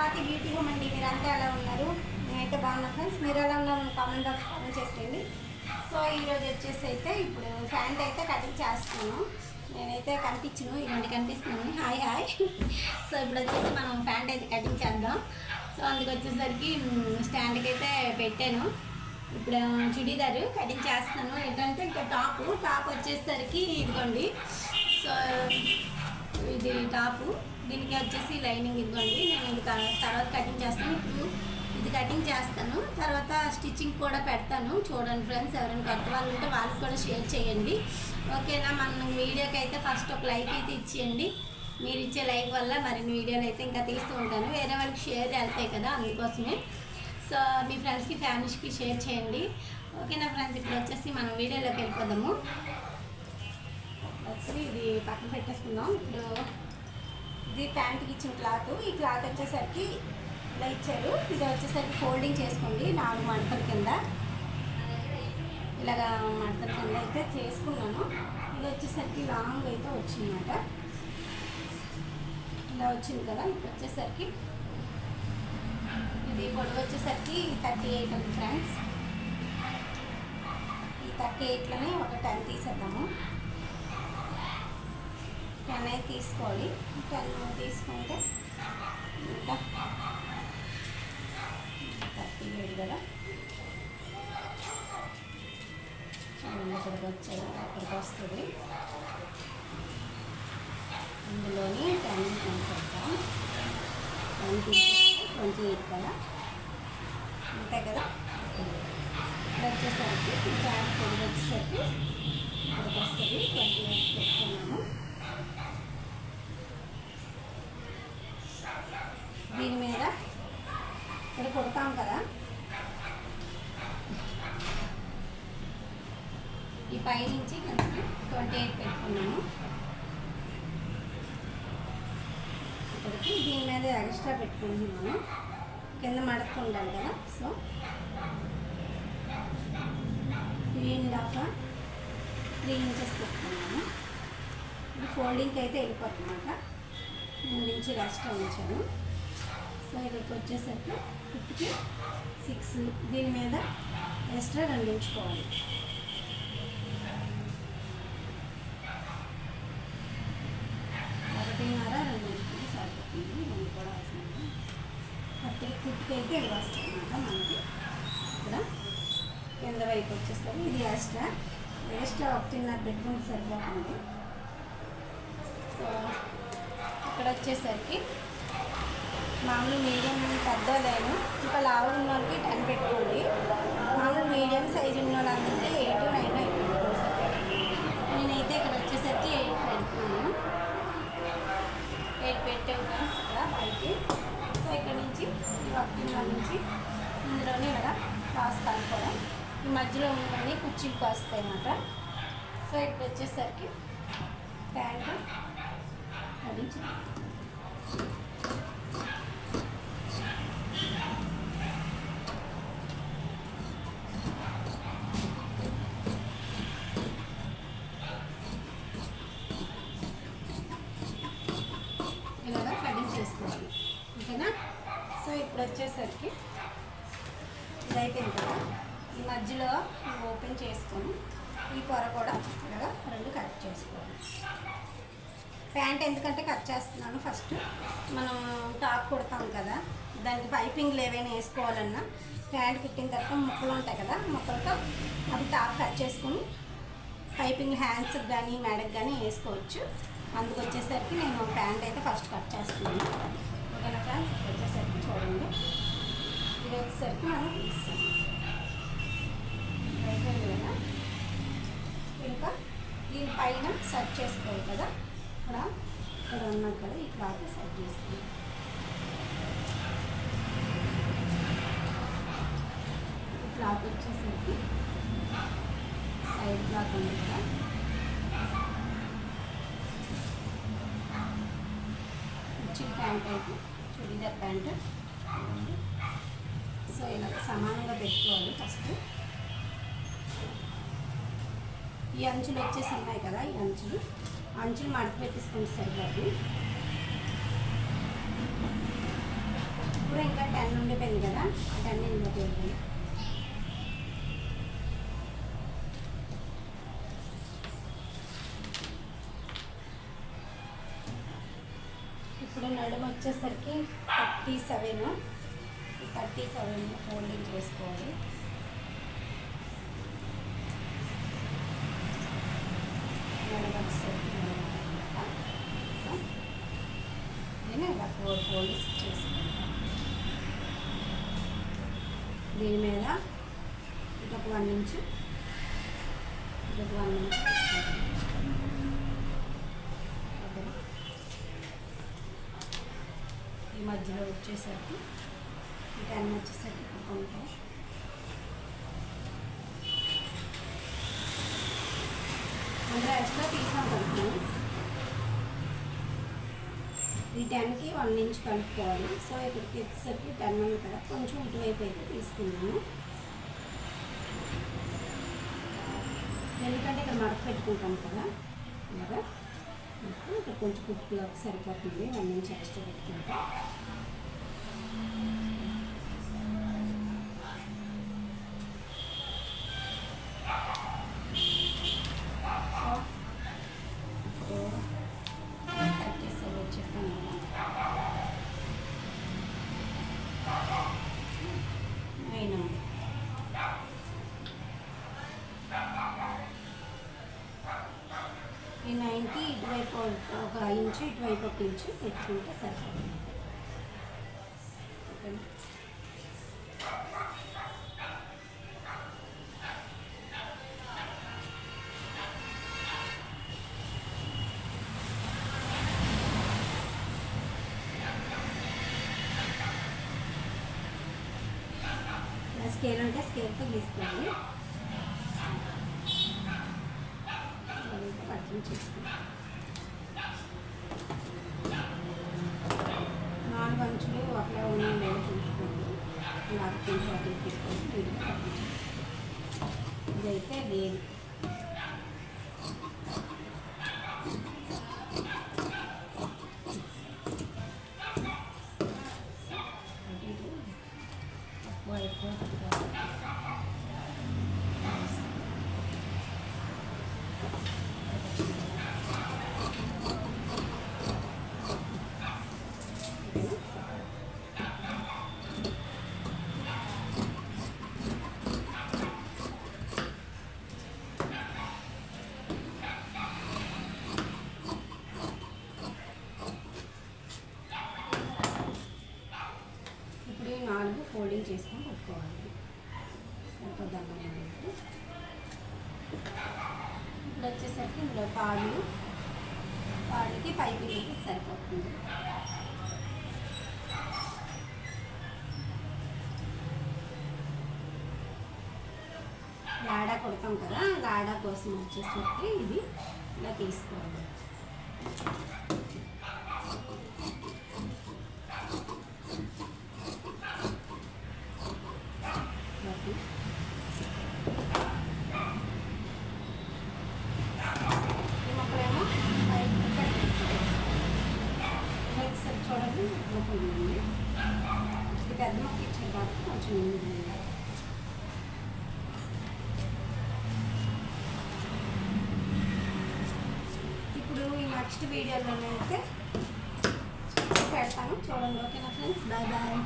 Swathi beauty home అండి. మీరంతా ఎలా ఉన్నారు? నేనైతే బాగున్నా ఫ్రెండ్స్. మీరు ఎలా ఉన్నారు కామెంట్ బాక్స్ కామెంట్ చేసేయండి. సో ఈరోజు వచ్చేసి అయితే ఇప్పుడు ప్యాంట్ అయితే కటింగ్ చేస్తాను నేనైతే కనిపించను. ఇలాంటి కనిపిస్తున్నాను. Hi hi. సో ఇప్పుడు వచ్చేసి మనం ప్యాంట్ అయితే కటింగ్ చేద్దాం. సో అందుకు వచ్చేసరికి స్టాండ్కి అయితే పెట్టాను. ఇప్పుడు చుడీదారు కటింగ్ చేస్తాను ఏంటంటే ఇంకా టాప్ టాప్ వచ్చేసరికి ఇదిగోండి. సో ఇది టాపు. దీనికి వచ్చేసి లైనింగ్ ఇదిగోండి నేను ఇది తర్వాత కటింగ్ చేస్తాను. ఇప్పుడు ఇది కటింగ్ చేస్తాను. తర్వాత స్టిచ్చింగ్ కూడా పెడతాను. చూడండి ఫ్రెండ్స్ ఎవరైనా కొత్త వాళ్ళు ఉంటే వాళ్ళకి కూడా షేర్ చేయండి. ఓకేనా? మన వీడియోకి అయితే ఫస్ట్ ఒక లైక్ అయితే ఇచ్చేయండి. మీరు ఇచ్చే లైక్ వల్ల మరిన్ని వీడియోలు అయితే ఇంకా తీస్తూ ఉంటాను. వేరే వాళ్ళకి షేర్ వెళ్తాయి కదా అందుకోసమే. సో మీ ఫ్రెండ్స్కి ఫ్యామిలీస్కి షేర్ చేయండి. ఓకేనా ఫ్రెండ్స్? ఇప్పుడు వచ్చేసి మనం వీడియోలోకి వెళ్ళిపోదాము. వచ్చి ఇది పక్కన పెట్టేసుకుందాం. ఇప్పుడు ఇది ప్యాంట్కి ఇచ్చిన క్లాత్. ఈ క్లాత్ వచ్చేసరికి ఇలా ఇచ్చారు. ఇది వచ్చేసరికి ఫోల్డింగ్ చేసుకోండి. నాలుగు మడతల కింద. ఇలాగా మడతల కింద అయితే చేసుకున్నాను. ఇది వచ్చేసరికి లాంగ్ అయితే వచ్చిందన్నమాట. ఇలా వచ్చింది కదా. ఇప్పుడు వచ్చేసరికి ఇది పొడవు వచ్చేసరికి థర్టీ ఎయిట్ ఉంది ఫ్రెండ్స్. ఈ థర్టీ ఎయిట్లోనే ఒక టెన్ తీసేద్దాము. టెన్ అయితే తీసుకోవాలి? టెన్ తీసుకుంటే ఇంకా థర్టీ ఏడు కదా. ఇక్కడికి వచ్చాయి అక్కడికి వస్తుంది. ఇందులోని టెన్ తీసేద్దాం ట్వంటీ ట్వంటీ ఎయిట్ కదా. అంతే కదా? ఇక్కడ వచ్చేసరికి ఇంకా పొడి వచ్చేసరికి ఇక్కడికి వస్తుంది ట్వంటీ ఎయిట్ పెట్టుకున్నాము. దీని మీద ఇక్కడ కొడతాం కదా. ఈ పై నుంచి ట్వంటీ ఎయిట్ పెట్టుకున్నాము. ఇక్కడికి దీని మీద ఎక్స్ట్రా పెట్టుకుంటున్నాము. కింద మడత ఉండాలి కదా so. Three and half three inches పెట్టుకున్నాను ఇది ఫోల్డింగ్కి అయితే వెళ్ళిపోతుందన్నమాట. మూడు ఇంచులు ఎక్స్ట్రా ఉంచాను. సో ఇక్కడికి వచ్చేసరికి ఫిఫ్టీ సిక్స్. దీని మీద ఎక్స్ట్రా రెండించుకోవాలి. ఒకటిన్నర రెండు సరిపోతుంది. రెండు కూడా అవసరం థర్టీ ఫిఫ్టీ అయితే ఇవి వస్తాయి అనమాట మనకి ఇక్కడ కింద వైపు వచ్చేసరికి ఇది ఎక్స్ట్రా. ఎక్స్ట్రా ఒకటిన్నర పెట్టుకుంటే సరిపోతుంది. సో ఇక్కడ వచ్చేసరికి మామూలు మీడియం పెద్ద లేను ఇంకా లావు ఉన్న వాళ్ళకి టెన్ పెట్టుకోండి. మామూలు మీడియం సైజు ఉన్న వాళ్ళందరికీ ఎయిట్ నైన్ అయిపోయింది. నేనైతే ఇక్కడ వచ్చేసరికి ఎయిట్ పెడుతున్నాను ఎయిట్ పెట్టాను ఫ్రెండ్స్ ఇక్కడ పైకి. సో ఇక్కడ నుంచి పక్కన నుంచి ఇందులోనే ఇక్కడ క్రాస్ కలుపుకోవడం. ఈ మధ్యలో ఉన్నవన్నీ కుర్చీలు వస్తాయి అన్నమాట. సో ఇక్కడ వచ్చేసరికి ప్యాంటు అది. ఇప్పుడు వచ్చేసరికి ఇది అయిపోయింది కదా. ఈ మధ్యలో ఓపెన్ చేసుకొని ఈ పొర కూడా ఇలాగా రెండు కట్ చేసుకోవాలి. ప్యాంట్ ఎందుకంటే కట్ చేస్తున్నాను. ఫస్ట్ మనం టాప్ కుడతాం కదా. దానికి పైపింగ్లు ఏవైనా వేసుకోవాలన్నా ప్యాంట్ కుట్టిన తర్వాత ముక్కలు ఉంటాయి కదా ముక్కలతో అవి టాప్ కట్ చేసుకొని పైపింగ్ హ్యాండ్స్కి కానీ మెడకి కానీ వేసుకోవచ్చు. అందుకు వచ్చేసరికి నేను ప్యాంట్ అయితే ఫస్ట్ కట్ చేస్తున్నాను ఓకేనా ఫ్రెండ్స్ ఇప్పుడు వచ్చేసరికి చూడండి ఇది వచ్చేసరికి మనం తీస్తాం అయిపోయింది కదా ఇంకా దీని పైన సెట్ చేసుకోవాలి కదా ఇక్కడ ఇక్కడ ఉన్నాం కదా ఈ క్లాత్ సెట్ చేసుకోవాలి క్లాత్ వచ్చేసరికి సైడ్ క్లాత్ ఉంది కదా ప్యాంట్ అయితే చుడీదార్ ప్యాంట్ సో ఇలా సమానంగా పెట్టుకోవాలి ఫస్ట్. ఈ అంచులు వచ్చేసి ఉన్నాయి కదా ఈ అంచులు. అంచులు మడత పెట్టేసుకుంటే సరిపోతుంది ఇప్పుడు ఇంకా టెన్ ఉండిపోయింది కదా ఆ టెన్ ఇందులో ఇప్పుడు నడుము వచ్చేసరికి thirty seven. Thirty seven folding చేసుకోవాలి. నేను ఇలా ఫోర్ ఫోల్డ్స్ చేసుకుంటాను. దీని మీద ఇదొక వన్ ఇంచ్ ఇదొక వన్ ఇంచ్ ఈ మధ్యలో వచ్చేసరికి దాన్ని వచ్చేసరికి కొంటాం అందులో ఎక్స్ట్రా తీసుకుంటాను ఈ టెన్కి వన్ ఇంచ్ కలుపుకోవాలి సో ఇక్కడికి వచ్చేసరికి టెన్ ఉంది కదా కొంచెం ఇటువైపు అయితే తీసుకున్నాను ఎందుకంటే ఇక్కడ మడత పెట్టుకుంటాం కదా ఇలాగా ఇక్కడ కొంచెం కుట్టులోకి సరిపోతుంది వన్ ఇంచ్ ఎక్స్ట్రా పెట్టుకుంటాం ఒక ఇంచు ఇటువైపు ఒక ఇంచు పెట్టుకుంటే సరిపోతుంది. స్కేల్ ఉంటే స్కేల్తో గీసుకోండి. కటింగ్ చేసుకుంటాం నాలుగు అంచులు ఉన్నాయి లేదో చూసుకోండి నాకు కొంచెం అటు తీసుకొని నీట్గా ఇదైతే లేదు కలుపుకోవాలి పెట్టుకోవాలి సరిపోద్దాం ఇప్పుడు వచ్చేసరికి ఇందులో తాళ్ళు తాళ్ళకి పైపింగ్కి సరిపోతుంది. లాడా కొడతాం కదా లాడా కోసం వచ్చేసరికి ఇది ఇలా తీసుకోవాలి ఓకే. ఈ మొక్కలేమో పైకి ఇక్కడ రైట్ సైడ్ చూడండి లోపల ఉంది ఇది పెద్ద మొక్క ఇచ్చారు కాబట్టి కొంచెం ఉంది ఇప్పుడు ఈ నెక్స్ట్ వీడియోలో అయితే పెడతాను. చూడండి ఓకేనా ఫ్రెండ్స్? Bye bye.